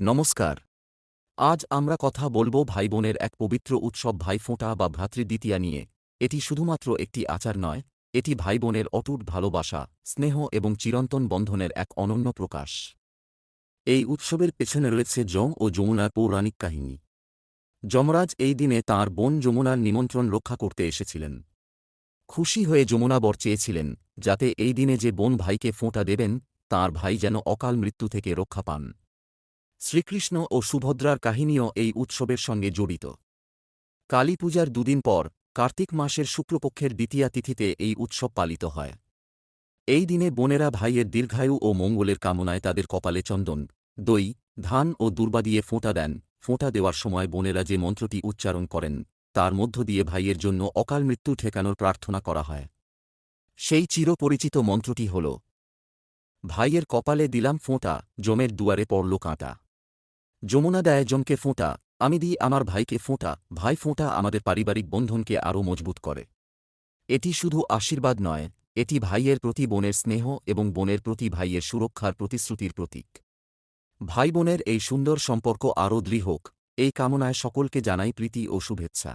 নমস্কার। আজ আমরা কথা বলব ভাই বোনের এক পবিত্র উৎসব ভাইফোঁটা বা ভ্রাতৃদ্বিতীয়া নিয়ে। এটি শুধুমাত্র একটি আচার নয়, এটি ভাই বোনের অটুট ভালোবাসা, স্নেহ এবং চিরন্তন বন্ধনের এক অনন্য প্রকাশ। এই উৎসবের পেছনে রয়েছে যম ও যমুনার পৌরাণিক কাহিনী। যমরাজ এই দিনে তাঁর বোন যমুনার নিমন্ত্রণ রক্ষা করতে এসেছিলেন। খুশি হয়ে যমুনা বর চেয়েছিলেন, যাতে এই দিনে যে বোন ভাইকে ফোঁটা দেবেন, তার ভাই যেন অকাল মৃত্যু থেকে রক্ষা পান। শ্রীকৃষ্ণ ও সুভদ্রার কাহিনীও এই উৎসবের সঙ্গে জড়িত। কালী পূজার দুদিন পর, কার্তিক মাসের শুক্লপক্ষের দ্বিতীয়া তিথিতে এই উৎসব পালিত হয়। এই দিনে বোনেরা ভাইয়ের দীর্ঘায়ু ও মঙ্গলের কামনায় তাদের কপালে চন্দন, দই, ধান ও দুর্বা দিয়ে ফোঁটা দেন। ফোঁটা দেওয়ার সময় বোনেরা যে মন্ত্রটি উচ্চারণ করেন, তার মধ্য দিয়ে ভাইয়ের জন্য অকাল মৃত্যু ঠেকানোর প্রার্থনা করা হয়। সেই চিরপরিচিত মন্ত্রটি হল, ভাইয়ের কপালে দিলাম ফোঁটা, জমের দুয়ারে পড়ল কাঁটা। যমুনা দেয় জমকে ফোঁটা, আমি দিই আমার ভাইকে ফোঁটা, ভাই ফোঁটা আমাদের পারিবারিক বন্ধনকে আরও মজবুত করে। এটি শুধু আশীর্বাদ নয়, এটি ভাইয়ের প্রতি বোনের স্নেহ এবং বোনের প্রতি ভাইয়ের সুরক্ষার প্রতিশ্রুতির প্রতীক। ভাই বোনের এই সুন্দর সম্পর্ক আরও দৃঢ় হোক, এই কামনায় সকলকে জানাই প্রীতি ও শুভেচ্ছা।